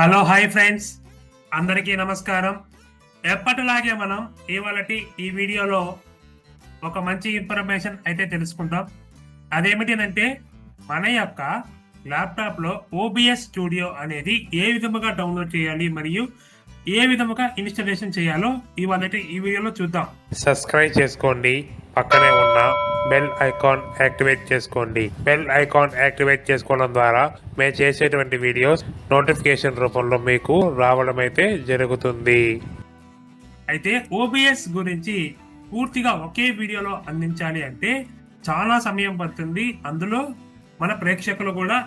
Hello hi friends. అందరికీ నమస్కారం. ఎప్పటిలాగే మనం ఇవాళటి ఈ వీడియోలో ఒక మంచి ఇన్ఫర్మేషన్ అయితే తెలుసుకుందాం అదేమిటినంటే మన యొక్క ల్యాప్టాప్లో ఓబిఎస్ స్టూడియో అనేది ఏ విధముగా డౌన్లోడ్ చేయాలి మరియు ఏ విధముగా ఇన్స్టాలేషన్ చేయాలో ఇవాళ ఈ వీడియోలో చూద్దాం. సబ్స్క్రైబ్ చేసుకోండి. పక్కనే ఉన్న బెల్ ఐకాన్ యాక్టివేట్ చేసుకోండి. బెల్ ఐకాన్ యాక్టివేట్ చేసుకోవడం ద్వారా మేము చేసేటువంటి వీడియోస్ నోటిఫికేషన్ రూపంలో మీకు రావడం అయితే జరుగుతుంది. అయితే ఓబిఎస్ గురించి పూర్తిగా ఒకే వీడియోలో అందించాలి అంటే చాలా సమయం పడుతుంది. అందులో మన ప్రేక్షకులు కూడా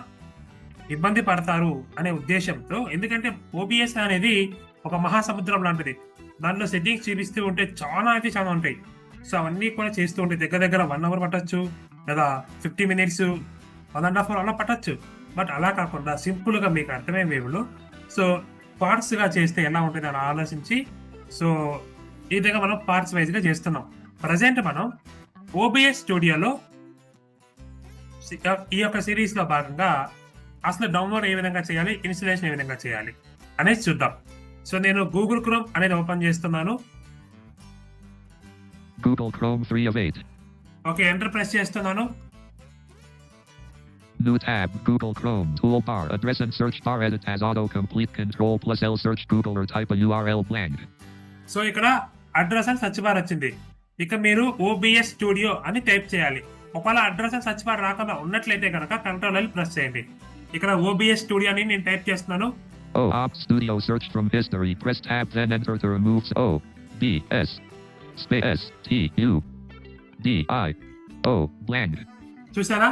ఇబ్బంది పడతారు అనే ఉద్దేశంతో ఎందుకంటే ఓబిఎస్ అనేది ఒక మహాసముద్రం లాంటిది. దానిలో సెట్టింగ్స్ చూపిస్తూ ఉంటే చాలా అయితే చాలా ఉంటాయి. సో అవన్నీ కూడా చేస్తూ ఉంటే దగ్గర దగ్గర వన్ అవర్ పట్టొచ్చు లేదా fifty minutes one and half hour అలా పట్టచ్చు. బట్ అలా కాకుండా సింపుల్గా మీకు అర్థమయ్యే వేవులో సో పార్ట్స్గా చేస్తే ఎలా ఉంటుంది అని ఆలోచించి సో ఈ విధంగా మనం పార్ట్స్ వైజ్గా చేస్తున్నాం. ప్రజెంట్ మనం ఓబిఎస్ స్టూడియోలో ఈ యొక్క సిరీస్లో భాగంగా అసలు డౌన్లోడ్ ఏ విధంగా చేయాలి ఇన్స్టలేషన్ ఏ విధంగా చేయాలి అనేది చూద్దాం. సో నేను గూగుల్ క్రోమ్ అనేది ఓపెన్ చేస్తున్నాను. Google Chrome 3 of 8. Okay enter press చేస్తున్నాను New tab, Google Chrome, toolbar, address and search bar edit as autocomplete control plus L search Google or type a URL blank. So ఇక్కడ address అని search bar వచ్చింది ఇక మీరు OBS studio అని type చేయాలి ఒకవేళ address అని సర్చ్ బార్ రాకుండా ఉన్నట్లయితే కనుక కంట్రోల్ ఎల్ ప్రెస్ చేయండి ఇక్కడ ఓబిఎస్ స్టూడియో అని నేను టైప్ చేస్తున్నాను O Opt Studio search from history. Press tab then enter to remove O B S space T U D I O blank. చూసారా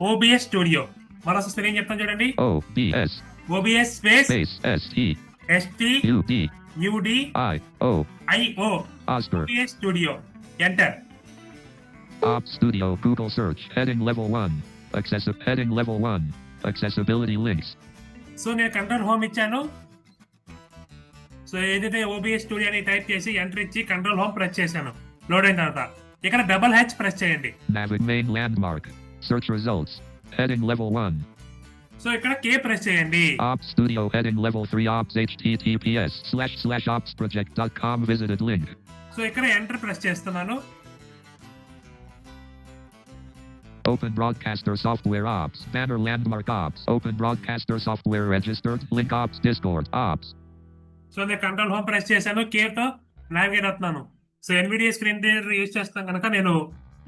ఓబిఎస్ స్టూడియో మరొక స్పెల్లింగ్ చెప్తాను చూడండి O S OBS space S T ST U D UD I O IO Oscar. OBS studio enter Opt Studio Google search heading level 1. Accessi- heading level 1. Accessibility links. So నేను control home ఇచ్చాను so ఏదైతే OBS studio అని type చేసి enter ఇచ్చి control home press చేశాను load అయిన తర్వాత ఇక్కడ డబల్ హెచ్ ప్రెస్ చేయండి Navig main landmark. Search results. Heading level 1. So ఇక్కడ కే ప్రెస్ చేయండి Ops Studio heading level 3 ops https slash slash opsproject.com visited link. So ఇక్కడ ఎంటర్ ప్రెస్ చేస్తున్నాను Open broadcaster software ops. Banner landmark ops. Open broadcaster software registered. Link ops discord ops. So నేను control home press చేశాను K తో navigate అవుతున్నాను so NVIDIA screen reader use చేస్తాం కనుక నేను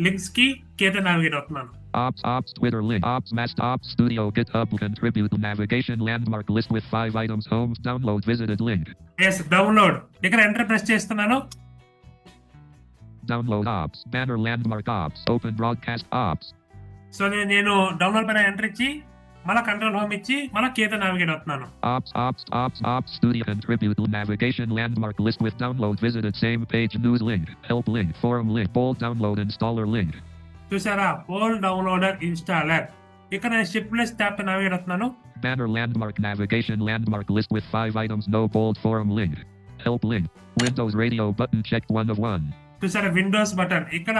లింక్స్కి కే తో నావిగేట్ అవుతున్నాను Ops ops Twitter link. Ops mast ops studio GitHub contribute navigation landmark list with five items homes download visited link. Yes download ఇక్కడ enter press చేస్తున్నాను Download ops. Banner landmark ops. Open broadcast ops. So నేను నేను download పైన enter ఇచ్చి మళ్ళీ control home ఇచ్చి మళ్ళీ కే తో నావిగేట్ అవుతున్నాను Ops, ops, ops, ops, studio contribute navigation landmark list with download visited same page news link, help link, forum link, bold download installer link. చూసారా పోల్ డౌన్లోడర్ ఇన్స్టాలర్ ఇక్కడ నేను shift plus ట్యాప్తో navigate అవుతున్నాను Banner landmark navigation landmark list with five items no bold forum link. Help link. Windows radio button checked one of one. చూసారా Windows button ఇక్కడ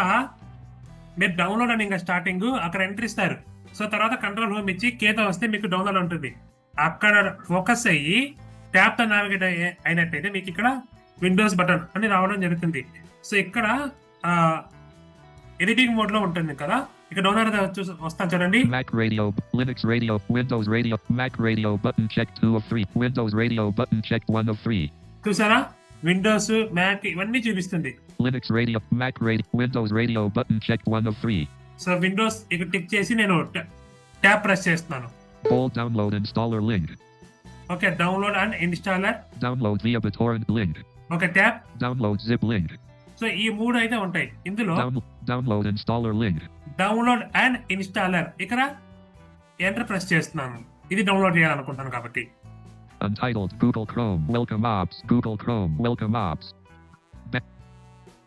మీరు download అని ఇంకా స్టార్టింగ్ అక్కడ ఎంటర్ ఇస్తారు. సో తర్వాత కంట్రోల్ హోమ్ ఇచ్చి కేతో వస్తే మీకు డౌన్లోడ్ ఉంటుంది. అక్కడ ఫోకస్ అయ్యి ట్యాప్తో నావిగేట్ అయినట్టయితే మీకు ఇక్కడ విండోస్ బటన్ అని రావడం జరుగుతుంది. సో ఇక్కడ ఎడిటింగ్ మోడ్లో ఉంటుంది కదా. ఇక్కడ డౌన్లోడ్ వస్తాను చూడండి. Mac radio, Linux radio, Windows radio, Mac radio button checked two of three. Windows radio button checked one of three. చూసారా? విండోస్ మ్యాక్ ఇవన్నీ చూపిస్తుంది. Linux radio Mac radio Windows radio button check 1 of so Windows ఇక్కడ tick చేసి నేను tap press చేస్తున్నాను. బోల్ download installer link okay download and installer download via the torrent link. Okay tab download zip link. So ఈ మూడు అయితే ఉంటాయి. ఇందులో download installer link download and installer ఇక్కడ ఎంటర్ ప్రెస్ చేస్తున్నాను. ఇది డౌన్లోడ్ చేయాలనుకుంటున్నాను కాబట్టి. Untitled Google Chrome Welcome Ops Google Chrome Welcome Ops Ba-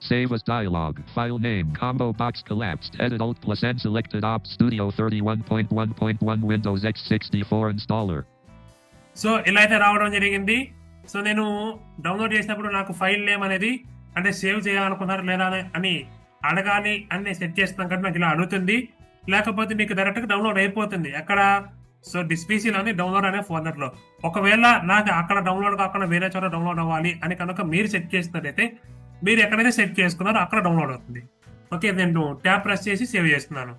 Save as dialog File name Combo box collapsed Edit Alt plus N selected Ops Studio 31.1.1 Windows X64 installer so ఇలా అయితే రావడం జరిగింది so నేను download చేసినప్పుడు నాకు file name అనేది అంటే save చేయాలనుకున్నారు లేదా అని- అడగాలి అని సెట్ చేస్తాను కాబట్టి నాకు ఇలా అడుగుతుంది లేకపోతే మీకు డైరెక్ట్గా డౌన్లోడ్ అయిపోతుంది అక్కడ సో డిస్పీసీలోని డౌన్లోడ్ అనే ఫోల్డర్లో. ఒకవేళ నాకు అక్కడ డౌన్లోడ్ కాకుండా వేరే చోట డౌన్లోడ్ అవ్వాలి అని కనుక మీరు సెట్ చేసినట్టయితే మీరు ఎక్కడైతే సెట్ చేసుకున్నారో అక్కడ డౌన్లోడ్ అవుతుంది. ఓకే నేను ట్యాప్ ప్రెస్ చేసి సేవ్ చేస్తున్నాను.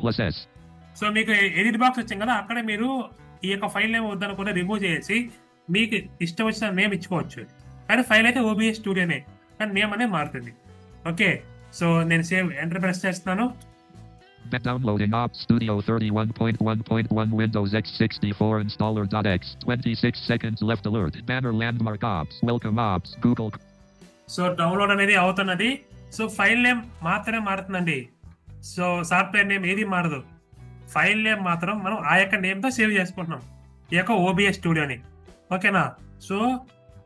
Plus S. సో మీకు ఎడిట్ బాక్స్ వచ్చింది కదా అక్కడే మీరు ఈ యొక్క ఫైల్ నేమ్ వద్దనుకుంటే రిమూవ్ చేసి మీకు ఇష్టం వచ్చిన నేమ్ ఇచ్చుకోవచ్చు. కానీ ఫైల్ అయితే ఓబిఎస్ స్టూడియోనే కానీ నేమ్ అనేది మారుతుంది. ఓకే సో నేను సేవ్ ఎంటర్ ప్రెస్ చేస్తున్నాను. Downloading Op Studio 31.1.1 Windows X64 installer.x. 26 seconds left alert. Banner landmark Ops. Welcome Ops. Google. So download అనేది అవుతున్నది సో ఫైల్ నేమ్ మాత్రమే మారుతుందండి సో సాఫ్ట్వేర్ నేమ్ ఏది మారదు ఫైల్ నేమ్ మాత్రం మనం ఆ యొక్క నేమ్తో సేవ్ చేసుకుంటున్నాం ఈ యొక్క ఓబిఎస్ స్టూడియోని ఓకేనా సో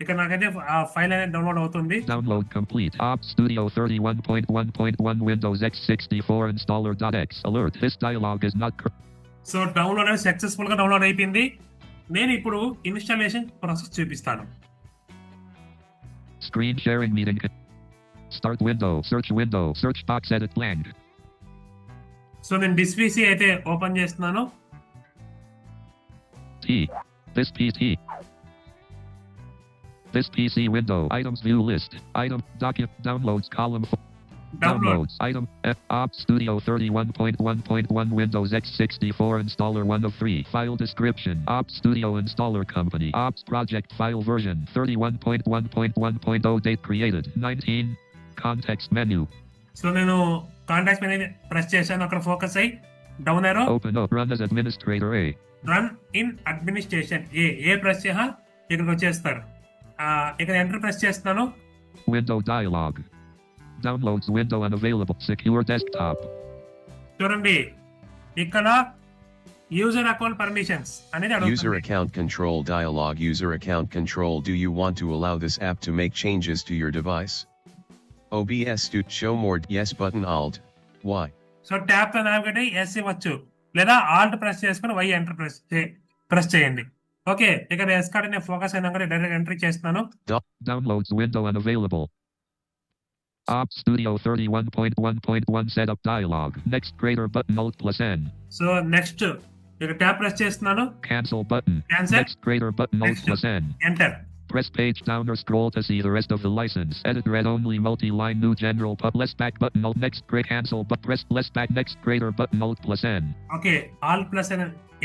ఇక్కడ నాకైతే ఆ ఫైల్ అనేది డౌన్లోడ్ అవుతుంది Download complete. Ops Studio 31.1.1 Windows X64 installer.x. Alert. This dialog is not cor- so download అనేది సక్సెస్ఫుల్గా డౌన్లోడ్ అయిపోయింది నేను ఇప్పుడు ఇన్స్టాలేషన్ ప్రాసెస్ చూపిస్తాను Screen sharing meeting. Start window. Search window. Search box edit blank. So నేను this PC అయితే open చేస్తున్నాను T. This PC. This PC window. Items view list. Item. Document. Downloads column. F- download Downloads. Item. F. Ops Studio 31.1.1 Windows X64 installer 1 of 3. File description. Ops Studio installer company. Ops project file version 31.1.1.0 date created. 19. Context menu. So నేను contact అనేది press చేశాను అక్కడ focus అయ్యి down arrow Open up. Run as administrator A. Run in administration A A press చేసా ఇక్కడికి వచ్చేస్తారు ఆ, ఇక్కడ ఎంటర్ ప్రెస్ చేస్తున్నాను Window dialog. Downloads window unavailable. Secure desktop. చూడండి ఇక్కడ యూజర్ అకౌంట్ పర్మిషన్స్ అనేది User అడుగుతుంది account control dialog User account control Do you want to allow this app to make changes to your device? OBS to show more yes button Alt. Y. So tab తో navigate అయ్యి yes ఇవ్వచ్చు లేదా Alt press చేసుకుని why enter press press చేయండి Okay ఇక్కడ yes card నేను focus అయినా కూడా డైరెక్ట్ ఎంట్రీ చేస్తున్నాను Downloads window unavailable. Ops Studio 31.1.1 setup dialog. Next greater button Alt plus N. So next ఇక్కడ ట్యాప్ ప్రెస్ చేస్తున్నాను Cancel button. Cancel. Next greater button Alt Next. plus N. Enter Press page down or scroll to see the rest of the license. Edit read only multi-line new general pub less back button Alt next great cancel but press less back next greater button Alt plus N. Okay alt plus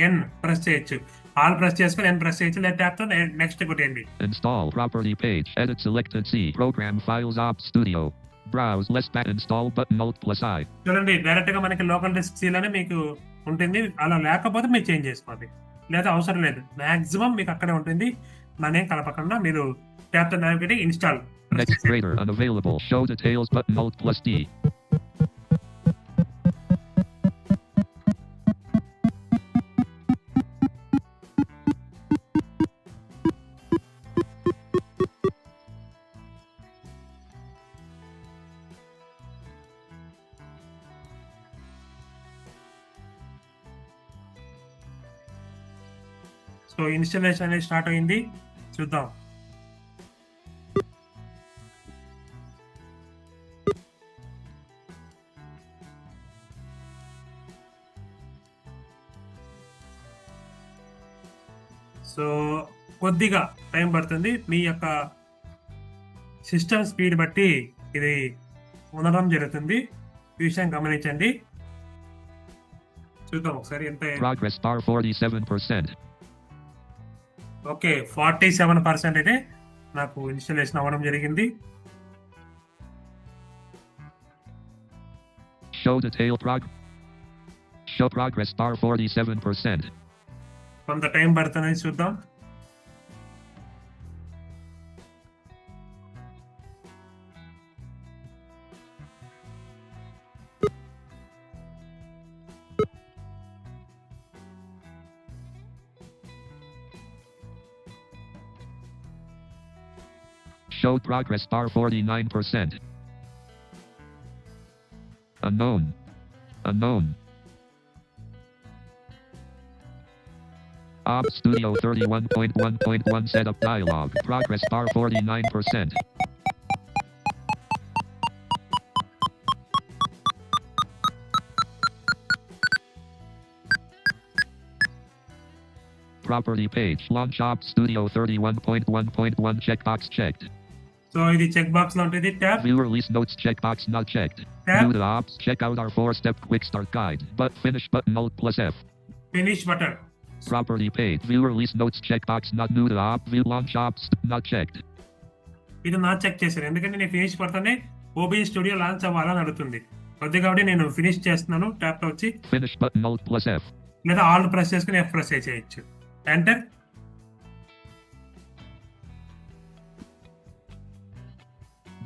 N press చేయొచ్చు alt press చేసుకుని N press చేయొచ్చు లేదా ట్యాప్తో next కొట్టేయండి Install property page. Edit selected C. Program files Ops Studio. Browse less back install button Alt plus I. చూడండి డైరెక్ట్గా మనకి local డిస్క్లోనే మీకు ఉంటుంది అలా లేకపోతే మీరు చేంజ్ చేసుకోండి లేదా అవసరం లేదు మాక్సిమం మీకు అక్కడే ఉంటుంది నన్నేం కలపకుండా మీరు ట్యాప్ తో navigate install Next greater unavailable. Show details button Alt plus D. So అనేది స్టార్ట్ అయింది. చూద్దాం. సో కొద్దిగా టైం పడుతుంది. మీ యొక్క సిస్టమ్ స్పీడ్ బట్టి ఇది ఉండడం జరుగుతుంది. ఈ విషయం గమనించండి. చూద్దాం ఒకసారి ఎంత ఓకే ఫార్టీ సెవెన్ పర్సెంట్ అయితే నాకు ఇన్స్టాలేషన్ అవ్వడం జరిగింది Show detail prog. Show progress bar 47%. కొంత టైం పడుతుంది చూద్దాం Show progress bar 49%. Unknown. Unknown. Ops Studio 31.1.1 setup dialog. Progress bar 49%. property page. Launch Op Studio 31.1.1 checkbox checked. So ఇది check బాక్స్లో ఉంటుంది tab View release notes checkbox not checked. Tab. View the ops. Check out our four-step quick start guide. But finish button Alt plus F. Finish button Property page. View release notes checkbox not new to op. View launch ops not checked. ఇది నా check చేశాను ఎందుకంటే నేను finish పడితేనే OB studio launch అవ్వాలని అడుగుతుంది కొద్ది కాబట్టి నేను ఫినిష్ చేస్తున్నాను ట్యాప్ వచ్చి Finish button Alt plus F. లేదా ఆల్ ప్రెస్ చేసుకుని ఎఫ్ ప్రెస్ చేయొచ్చు enter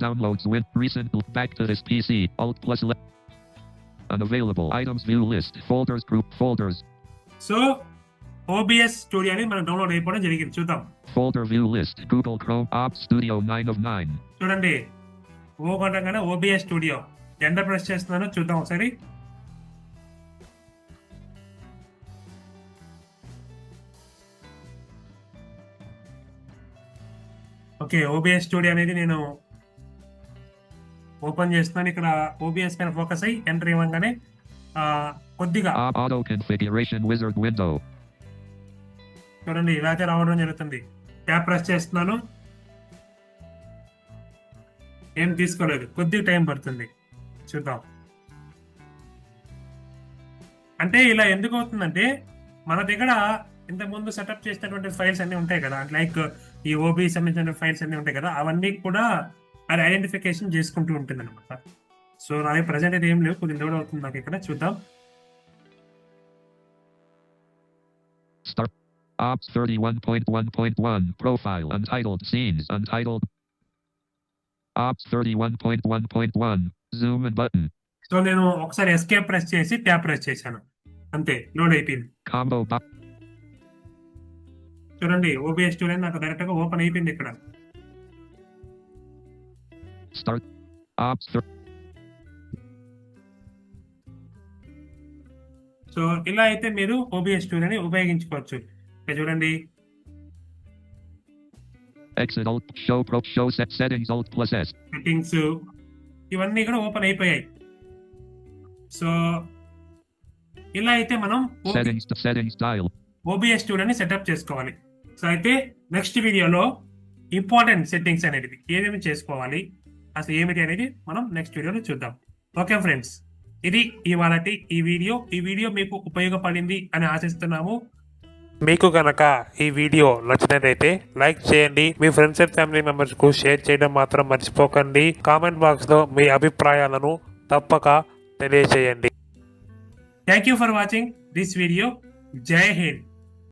Downloads win recent back to this PC. Alt plus le- Unavailable items view list. Folders group folders. So OBS స్టూడియోని మనం download అయిపోవడం జరిగింది చూద్దాం Folder view list. Google Chrome Ops Studio 9 of 9. చూడండి ఓ కొట్టగానే OBS studio enter press చేస్తున్నాను చూద్దాం ఒకసారి okay OBS studio అనేది నేను ఓపెన్ చేస్తున్నాను. ఇక్కడ ఓబిఎస్ పైన ఫోకస్ అయ్యి ఎంటర్ ఇవ్వగానే కొద్దిగా configuration wizard window. చూడండి ఇలా అయితే రావడం జరుగుతుంది. ట్యాప్ ప్రెస్ చేస్తున్నాను. ఏం తీసుకోలేదు. కొద్దిగా టైం పడుతుంది. చూద్దాం. అంటే ఇలా ఎందుకు అవుతుందంటే మన దగ్గర ఇంతకుముందు సెటప్ చేసినటువంటి ఫైల్స్ అన్ని ఉంటాయి కదా. లైక్ ఈ ఓబీ సంబంధించిన ఫైల్స్ అన్ని ఉంటాయి కదా. అవన్నీ కూడా అది ఐడెంటిఫికేషన్ చేసుకుంటూ ఉంటుంది అనమాట సో నా ప్రజెంట్ అయితే ఏం లేవు కొద్దిగా లోడ్ అవుతుంది నాకు ఇక్కడ చూద్దాం. Ops 31.1.1 profile untitled scenes untitled. Ops 31.1.1 zoom and button. So నేను ఒకసారి ఎస్కేప్ ప్రెస్ చేసి ట్యాప్ ప్రెస్ చేశాను అంతే లోడ్ అయిపోయింది Combo box. చూడండి ఓబిఎస్ స్టూడెంట్ నాకు డైరెక్ట్గా ఓపెన్ అయిపోయింది ఇక్కడ Start. Ops సో ఇలా అయితే మీరు ఓబిఎస్ స్టూడెంట్ ఉపయోగించుకోవచ్చు ఇక్కడ చూడండి exit alt show pro show set settings alt plus S. Settings ఇవన్నీ కూడా ఓపెన్ అయిపోయాయి సో ఇలా అయితే మనం. ఓబిఎస్ స్టూడెంట్ సెటప్ చేసుకోవాలి సో అయితే నెక్స్ట్ వీడియోలో ఇంపార్టెంట్ సెట్టింగ్స్ అనేది ఏమేమి చేసుకోవాలి అసలు ఏమిటి అనేది మనం నెక్స్ట్ వీడియోలో చూద్దాం. ఓకే ఫ్రెండ్స్ ఇది ఇవాళ ఈ వీడియో ఈ వీడియో మీకు ఉపయోగపడింది అని ఆశిస్తున్నాము. మీకు గనక ఈ వీడియో నచ్చినట్లయితే లైక్ చేయండి. మీ ఫ్రెండ్స్ అండ్ ఫ్యామిలీ మెంబర్స్కు షేర్ చేయడం మాత్రం మర్చిపోకండి. కామెంట్ బాక్స్లో మీ అభిప్రాయాలను తప్పక తెలియజేయండి thank you for watching this video Jai Hind